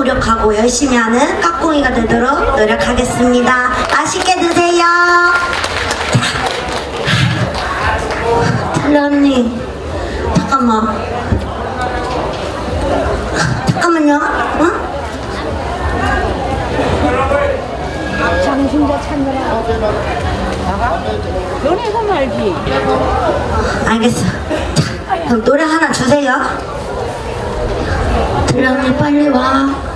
노력하고 열심히 하는 깍꿍이가 되도록 노력하겠습니다. 맛있게 드세요. 텔라 언니, 잠깐만. 잠깐만요. 응? 장신자 찾느라. 나가? 너네가 말지. 알겠어. 그럼 노래 하나 주세요. 들랑이 빨리 와.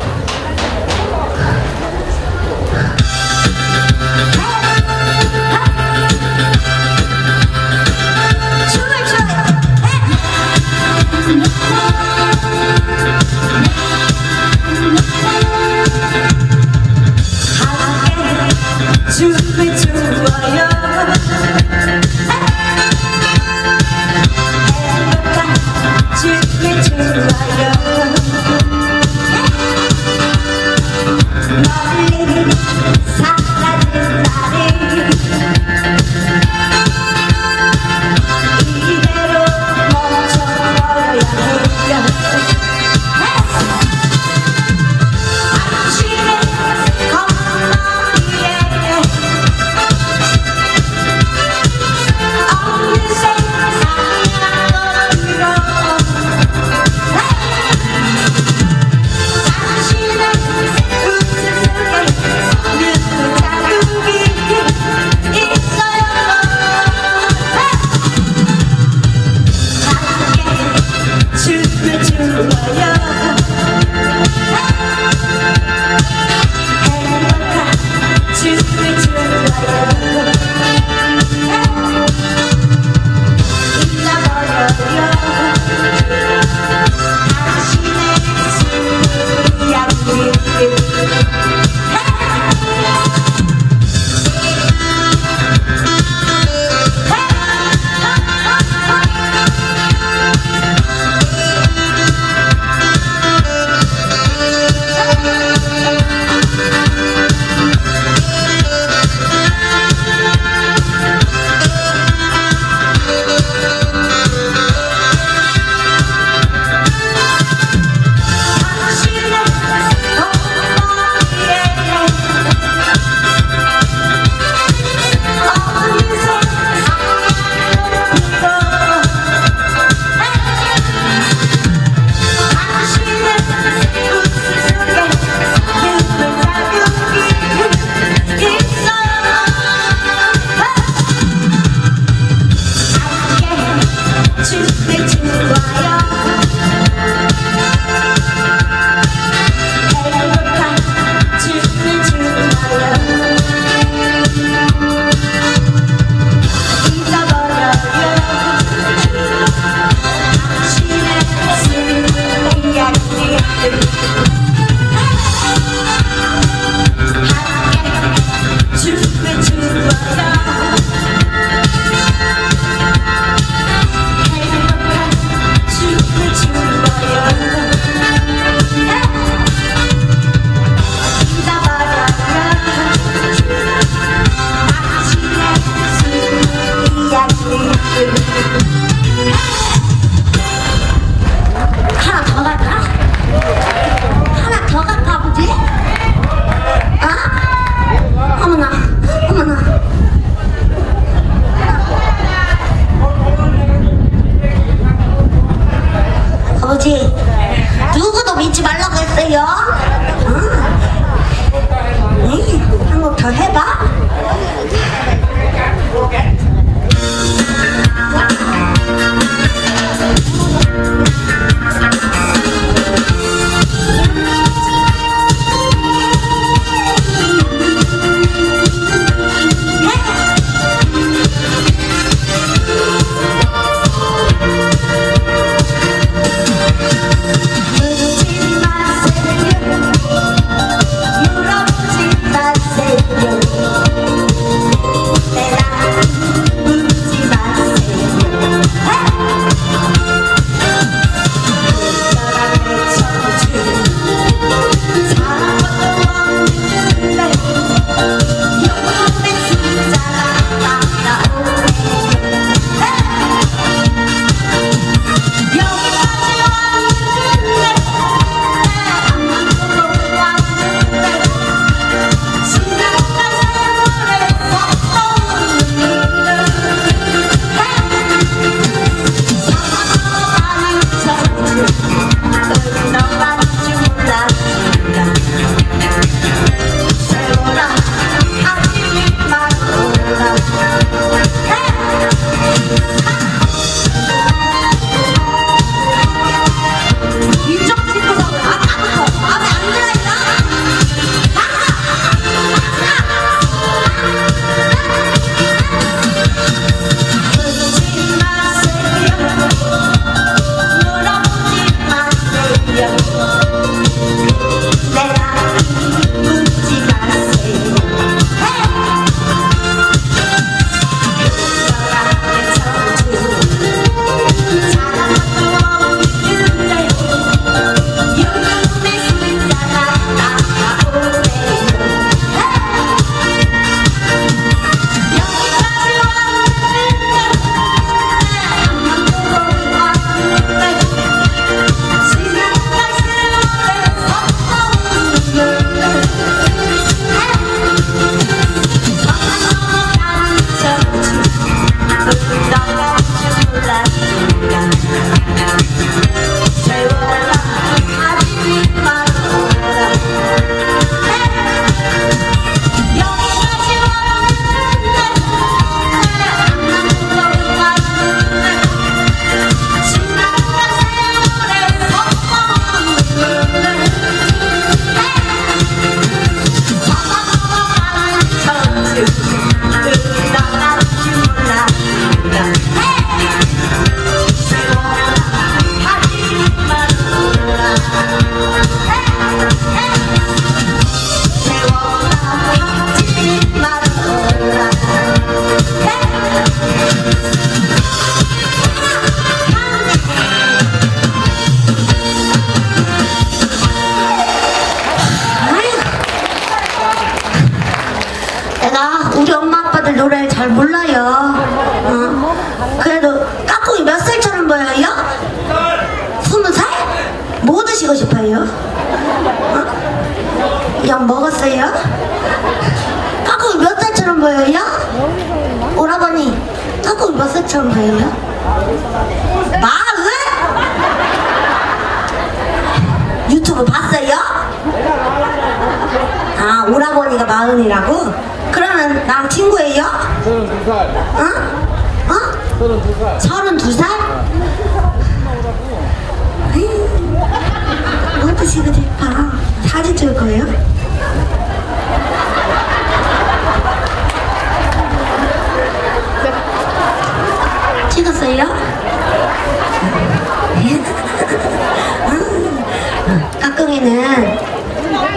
아버지 누구도 믿지 말라고 했어요. 잘 몰라요. 어. 그래도 까꿍이 몇 살처럼 보여요? 스무 살? 뭐 드시고 싶어요? 어? 약 먹었어요? 까꿍이 몇 살처럼 보여요? 오라버니, 까꿍이 몇 살처럼 보여요? 마흔? 유튜브 봤어요? 아, 오라버니가 마흔이라고? 나랑 친구예요? 서른 두 살. 어? 어? 서른 두 살. 서른 두 살? 어떠시고 싶어? 사진 찍을 거예요? 찍었어요? 까꿍이는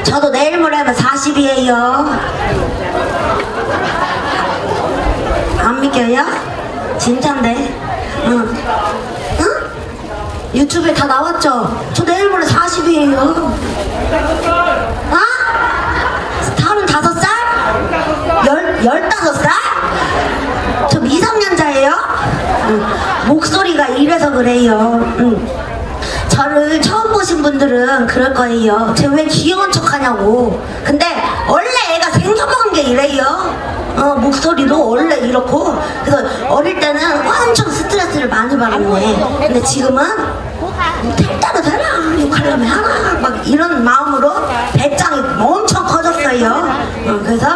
저도 내일 모레면 40이에요. 안 믿겨요? 진짠데? 응. 응? 유튜브에 다 나왔죠? 저 내일 모레 40이에요. 아? 서른 다섯 살? 열, 열다섯 살? 저 미성년자예요? 응. 목소리가 이래서 그래요. 응. 저를 처음 보신 분들은 그럴 거예요. 제가 왜 귀여운 척 하냐고. 근데 원래 애가 생겨본 게 이래요. 어, 목소리도 원래 이렇고. 그래서 어릴 때는 엄청 스트레스를 많이 받았네. 근데 지금은 될 대로 되라. 욕하려면 하라. 막 이런 마음으로 배짱이 엄청 커졌어요. 어, 그래서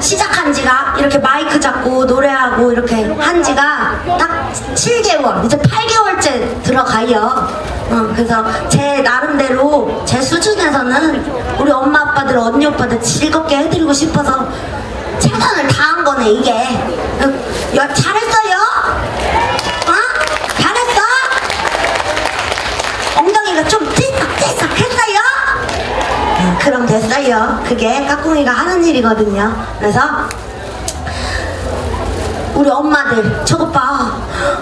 시작한 지가 이렇게 마이크 잡고 노래하고 이렇게 한 지가 딱 7개월, 이제 8개월째 들어가요. 어, 그래서 제 나름대로 제 수준에서는 우리 엄마 아빠들, 언니 오빠들 즐겁게 해드리고 싶어서 최선을 다한 거네, 이게. 어, 야, 잘했 그럼 됐어요. 그게 까꿍이가 하는 일이거든요. 그래서 우리 엄마들 저것 봐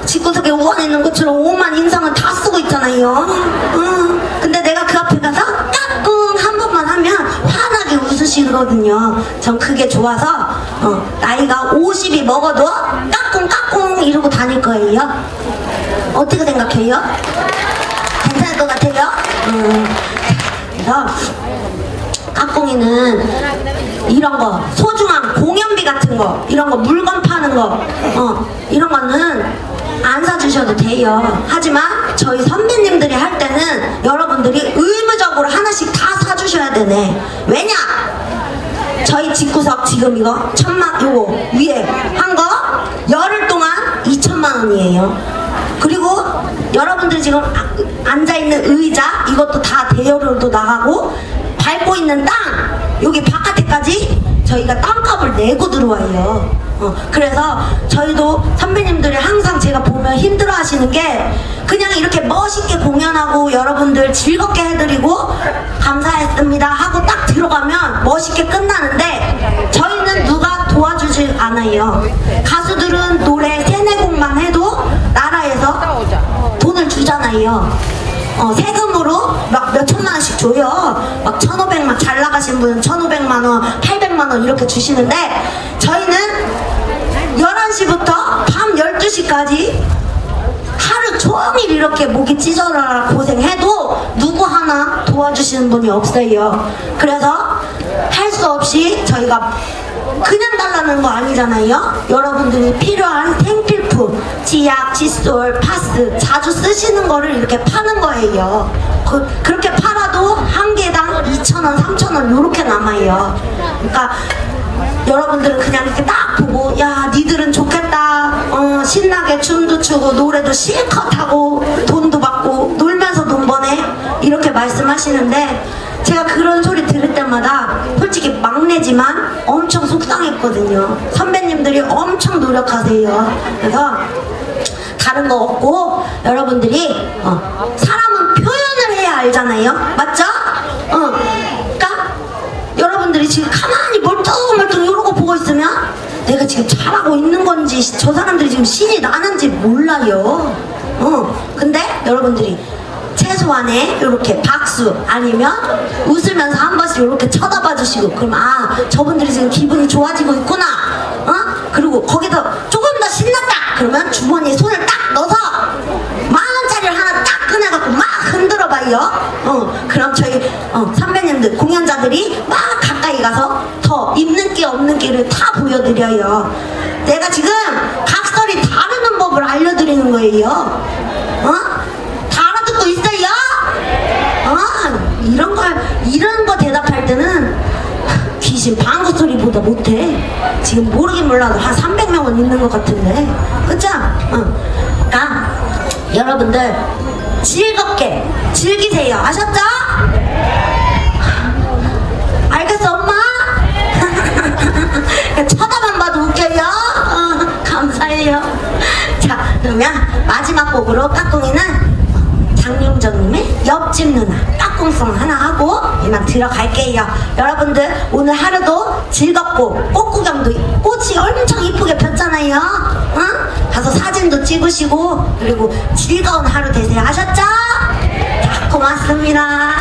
집구석에 우원 있는 것처럼 오만 인상은 다 쓰고 있잖아요. 응. 근데 내가 그 앞에 가서 까꿍 한 번만 하면 환하게 웃으시거든요. 전 그게 좋아서 어, 나이가 50이 먹어도 까꿍 까꿍 이러고 다닐 거예요. 어떻게 생각해요? 괜찮을 것 같아요? 음. 그래서 까꿍이는 이런 거 소중한 공연비 같은 거 이런 거 물건 파는 거 어, 이런 거는 안 사주셔도 돼요. 하지만 저희 선배님들이 할 때는 여러분들이 의무적으로 하나씩 다 사주셔야 되네. 왜냐? 저희 집구석 지금 이거 천만 요거 위에 한 거 열흘 동안 2천만 원이에요. 그리고 여러분들 지금 아- 앉아있는 의자 이것도 다 대여료도 나가고 밟고 있는 땅 여기 바깥에까지 저희가 땅값을 내고 들어와요. 어, 그래서 저희도 선배님들이 항상 제가 보면 힘들어 하시는 게 그냥 이렇게 멋있게 공연하고 여러분들 즐겁게 해드리고 감사했습니다 하고 딱 들어가면 멋있게 끝나는데 저희는 누가 도와주질 않아요. 가수들은 노래 세네 곡만 해도 나라에서 돈을 주잖아요. 어, 세금으로 막 몇 천만 원씩 줘요. 막 천오백만, 잘 나가신 분은 천오백만 원, 팔백만 원 이렇게 주시는데 저희는 11시부터 밤 12시까지 하루 종일 이렇게 목이 찢어라 고생해도 하나 도와주시는 분이 없어요. 그래서 할 수 없이 저희가 그냥 달라는 거 아니잖아요. 여러분들이 필요한 생필품, 지약, 칫솔, 파스 자주 쓰시는 거를 이렇게 파는 거예요. 그, 그렇게 팔아도 한 개당 2,000원, 3,000원 이렇게 남아요. 그러니까 여러분들은 그냥 이렇게 딱 보고 야 니들은 좋겠다 어, 신나게 춤도 추고 노래도 실컷 하고 돈도 받고 놀 버네 이렇게 말씀하시는데 제가 그런 소리 들을 때마다 솔직히 막내지만 엄청 속상했거든요 선배님들이 엄청 노력하세요 그래서 다른 거 없고 여러분들이 어, 사람은 표현을 해야 알잖아요 맞죠? 어, 그러니까 여러분들이 지금 가만히 멀뚱멀뚱 이러고 보고 있으면 내가 지금 잘하고 있는 건지 저 사람들이 지금 신이 나는지 몰라요. 어, 근데 여러분들이 최소한의 이렇게 박수 아니면 웃으면서 한 번씩 이렇게 쳐다봐 주시고 그럼 아 저분들이 지금 기분이 좋아지고 있구나. 그리고 거기서 조금 더 신났다! 그러면 주머니에 손을 딱 넣어서 만 원짜리를 하나 딱 꺼내갖고 막 흔들어 봐요. 어 그럼 저희 어, 선배님들 공연자들이 막 가까이 가서 더 있는 게 없는 게를 다 보여드려요. 내가 지금 각설이 다루는 법을 알려드리는 거예요. 어? 다 알아듣고 있어요? 어, 이런 걸, 이런 거 대답할 때는 귀신 방구 소리보다 못해. 지금 모르긴 몰라도 한 300명은 있는 것 같은데. 그죠? 응. 그러니까, 여러분들, 즐겁게 즐기세요. 아셨죠? 알겠어, 엄마? 쳐다만 봐도 웃겨요? 어, 감사해요. 자, 그러면 마지막 곡으로 까꿍이는 장윤정님의 옆집 누나 까꿍송 하나 하고 이만 들어갈게요. 여러분들 오늘 하루도 즐겁고 꽃 구경도 꽃이 엄청 이쁘게 폈잖아요. 응? 가서 사진도 찍으시고 그리고 즐거운 하루 되세요. 아셨죠? 자, 고맙습니다.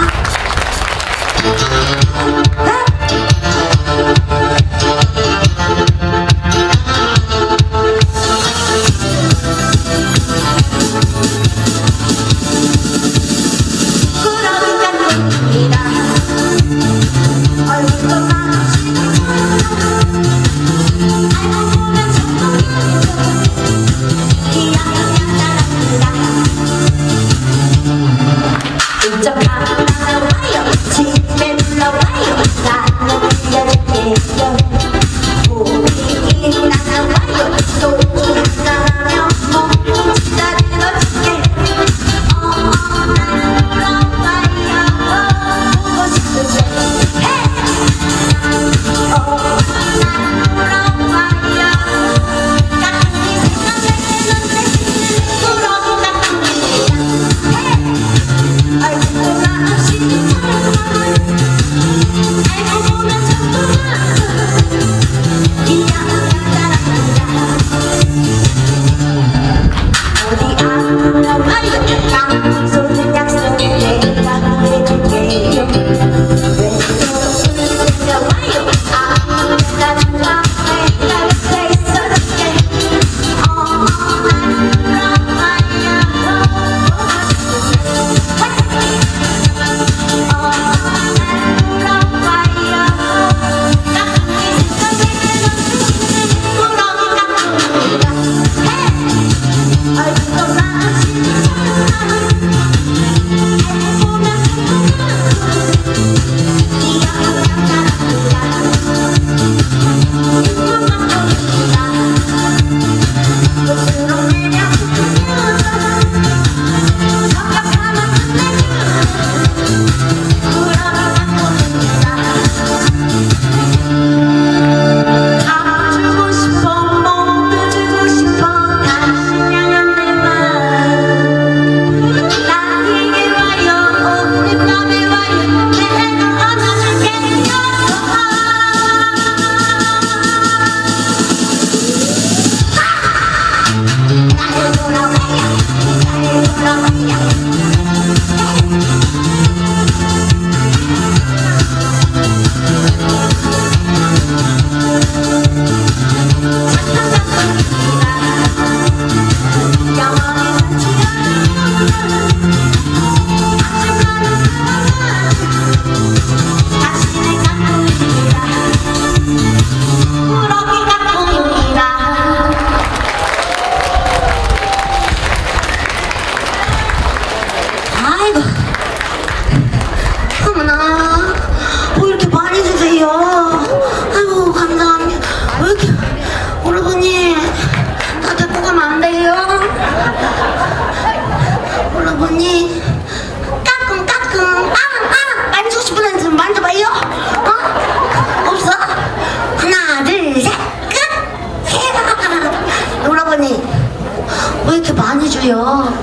줘요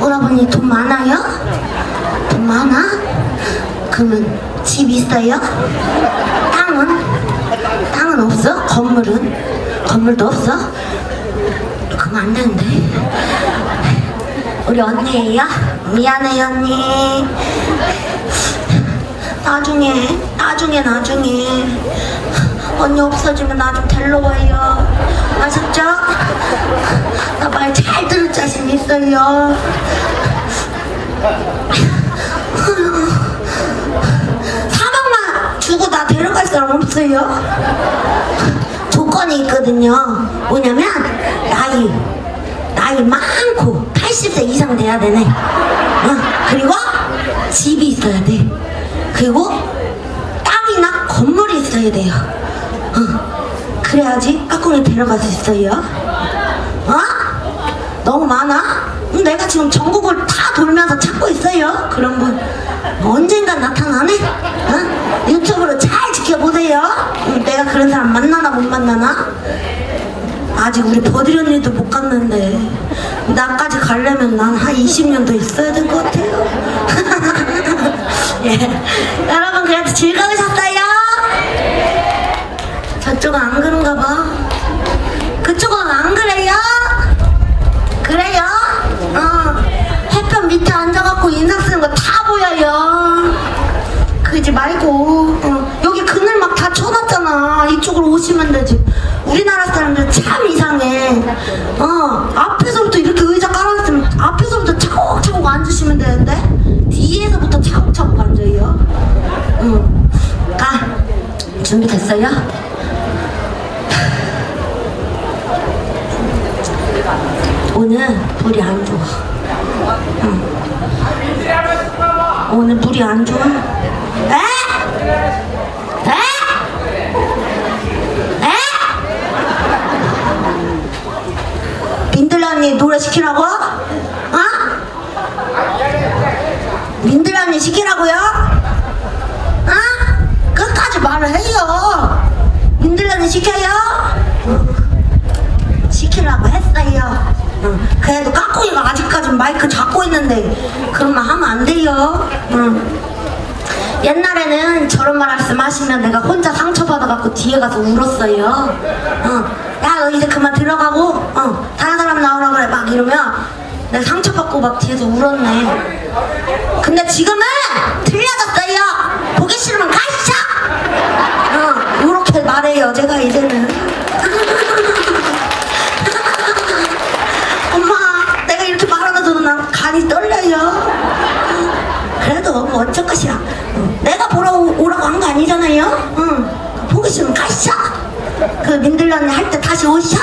오라버니 돈 많아요? 돈 많아? 그러면 집 있어요? 땅은? 땅은 없어? 건물은? 건물도 없어? 그럼 안 되는데 우리 언니예요? 미안해요 언니 나중에 나중에 나중에 언니 없어지면 나 좀 데려와요. 아셨죠? 나 말 잘 들을 자신 있어요. 사방만 주고 나 데려갈 사람 없어요? 조건이 있거든요. 뭐냐면 나이 나이 많고 80세 이상 돼야 되네. 어, 그리고 집이 있어야 돼. 그리고 땅이나 건물이 있어야 돼요. 어, 그래야지 까꿍이 데려갈 수 있어요. 어? 너무 많아? 음, 내가 지금 전국을 다 돌면서 찾고 있어요. 그런 분 언젠간 나타나네. 어? 유튜브로 잘 지켜보세요. 음, 내가 그런 사람 만나나 못 만나나? 아직 우리 버디 언니도 못 갔는데 나까지 가려면 난 한 20년 더 있어야 될 것 같아요. 예. 여러분 그래도 즐거우셨어요? 저쪽은 안 그런가 봐. 그쪽은 안 그래요? 그래요? 어. 햇볕 밑에 앉아갖고 인상 쓰는 거 다 보여요. 그러지 말고 어. 여기 그늘 막 다 쳐놨잖아. 이쪽으로 오시면 되지. 우리나라 사람들 참 이상해. 어 앞에서부터 이렇게 의자 깔아놨으면 앞에서부터 차곡차곡 앉으시면 되는데 뒤에서부터 차곡차곡 앉아요. 응. 가. 준비됐어요? 오늘 물이 안 좋아. 응. 오늘 물이 안 좋아. 에? 에? 에? 민들 언니 노래 시키라고? 어? 민들 언니 시키라고요? 어? 끝까지 말을 해요. 민들 언니 시켜요? 시키려고 했어요. 응. 그래도 까꿍이가 아직까지 마이크 잡고 있는데 그런 말 하면 안 돼요. 응. 옛날에는 저런 말씀 하시면 내가 혼자 상처받아갖고 뒤에 가서 울었어요. 응. 야, 너 이제 그만 들어가고, 어, 다른 사람 나오라 그래. 막 이러면 내가 상처받고 막 뒤에서 울었네. 근데 지금은 1년 할 때 다시 오셔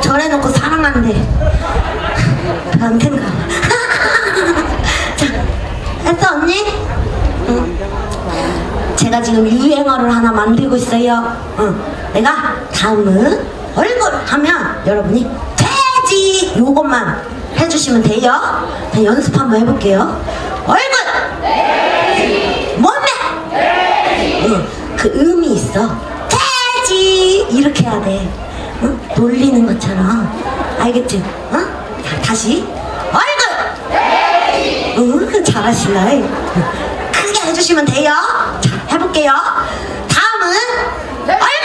전해놓고 사랑한대. 나한텐가 자 했어 언니? 응. 제가 지금 유행어를 하나 만들고 있어요. 응. 내가 다음은 얼굴 하면 여러분이 돼지 요것만 해주시면 돼요. 자, 연습 한번 해볼게요. 얼굴! 돼지 몸매 돼지 응. 그 음이 있어. 돼지 이렇게 해야 돼. 응? 놀리는 것처럼 알겠지? 어? 자, 다시 얼굴 응, 잘하시네. 크게 해주시면 돼요. 자, 해볼게요. 다음은 얼굴!